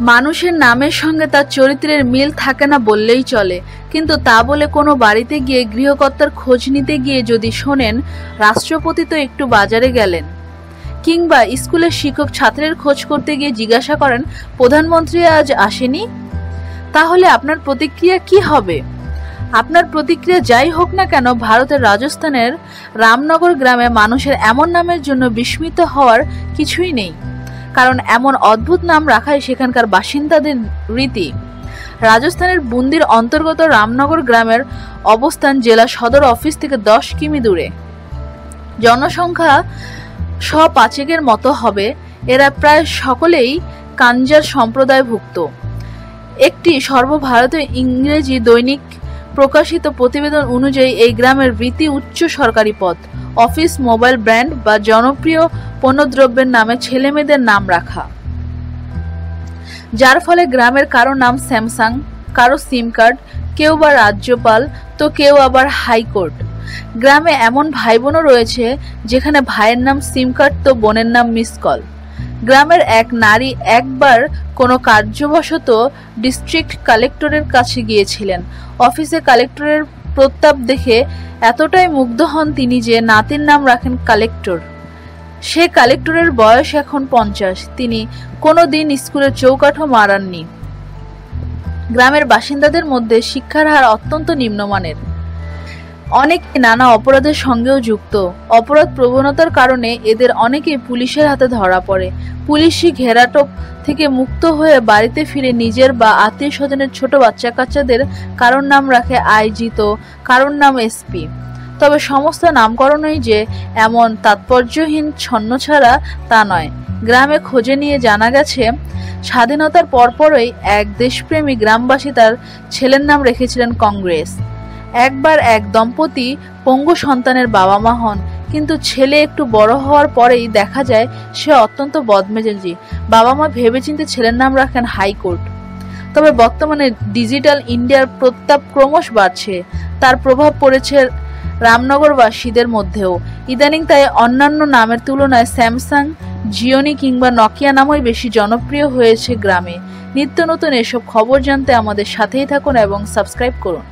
মানুষের নামের সঙ্গে তার চরিত্রের মিল থাকে না বললেই চলে। কিন্তু তা বলে কোনো বাড়িতে গিয়ে গৃহকর্তার খোঁজ নিতে গিয়ে যদি শোনেন, রাষ্ট্রপতি তো একটু বাজারে গেলেন। কিংবা স্কুলের শিক্ষক ছাত্রের খোঁজ করতে গিয়ে জিজ্ঞাসা করেন, প্রধানমন্ত্রী আজ আসেনি? তাহলে আপনার প্রতিক্রিয়া কি হবে? আপনার প্রতিক্রিয়া যাই হোক না কেন, ভারতের রাজস্থানের রামনগর গ্রামে মানুষের এমন নামের জন্য বিস্মিত হওয়ার কিছুই নেই। কারণ এমন অদ্ভুত নাম রাখাই সেখানকার বাসিন্দাদের রীতি। রাজস্থানের বুন্দির অন্তর্গত রামনগর গ্রামের অবস্থান জেলা সদর অফিস থেকে দশ কিমি দূরে। জনসংখ্যা শ পাঁচেকের মতো হবে, এরা প্রায় সকলেই কাঞ্জার সম্প্রদায়ভুক্ত। একটি সর্বভারতীয় ইংরেজি দৈনিক প্রকাশিত প্রতিবেদন অনুযায়ী এই গ্রামের রীতি উচ্চ সরকারি পদ অফিস, মোবাইল ব্র্যান্ড বা জনপ্রিয় পণ্যদ্রব্যের নামে ছেলেমেয়েদের নাম রাখা। যার ফলে গ্রামের কারও নাম স্যামসাং, কারও সিম কার্ড, কেউ বা রাজ্যপাল, তো কেউ আবার হাইকোর্ট। গ্রামে এমন ভাই বোনও রয়েছে, যেখানে ভাইয়ের নাম সিম কার্ড, তো বোনের নাম মিস কল। গ্রামের এক নারী একবার কোনো কার্যবশত ডিস্ট্রিক্ট কালেক্টরের কাছে গিয়েছিলেন। অফিসে কালেক্টরের প্রতাপ দেখে এতটাই মুগ্ধ হন তিনি যে নাতির নাম রাখেন কালেক্টর সে কালেক্টরের বয়স এখন পঞ্চাশ। তিনি কোনো দিন স্কুলের চৌকাঠও মারাননি। গ্রামের বাসিন্দাদের মধ্যে শিক্ষার হার অত্যন্ত নিম্নমানের। অনেকে নানা অপরাধের সঙ্গেও যুক্ত। অপরাধ প্রবণতার কারণে এদের অনেকেই পুলিশের হাতে ধরা পড়ে। পুলিশি ঘেরাটোপ থেকে মুক্ত হয়ে বাড়িতে ফিরে নিজের বা আত্মীয় স্বজনের ছোট বাচ্চা কাচ্চাদের কারোর নাম রাখে আইজি তো কারোর নাম এসপি। তবে সমস্ত নামকরণই যে এমন তাৎপর্যহীন ছন্ন ছাড়া তা নয়। গ্রামে খোঁজে নিয়ে জানা গেছে, স্বাধীনতার পরপরই এক দেশপ্রেমী গ্রামবাসী তার ছেলের নাম রেখেছিলেন কংগ্রেস। একবার এক দম্পতি পঙ্গু সন্তানের বাবা মা হন, কিন্তু ছেলে একটু বড় হওয়ার পরেই দেখা যায় সে অত্যন্ত বদমেজাজি। বাবা মা ভেবেচিন্তে ছেলের নাম রাখেন হাইকোর্ট। তবে বর্তমানে ডিজিটাল ইন্ডিয়ার প্রত্যাপ ক্রমশ বাড়ছে। তার প্রভাব পড়েছে রামনগরবাসীদের মধ্যেও। ইদানিং তাই অন্যান্য নামের তুলনায় স্যামসাং, জিওনি কিংবা নকিয়া নামই বেশি জনপ্রিয় হয়েছে গ্রামে। নিত্য নতুন এসব খবর জানতে আমাদের সাথেই থাকুন এবং সাবস্ক্রাইব করুন।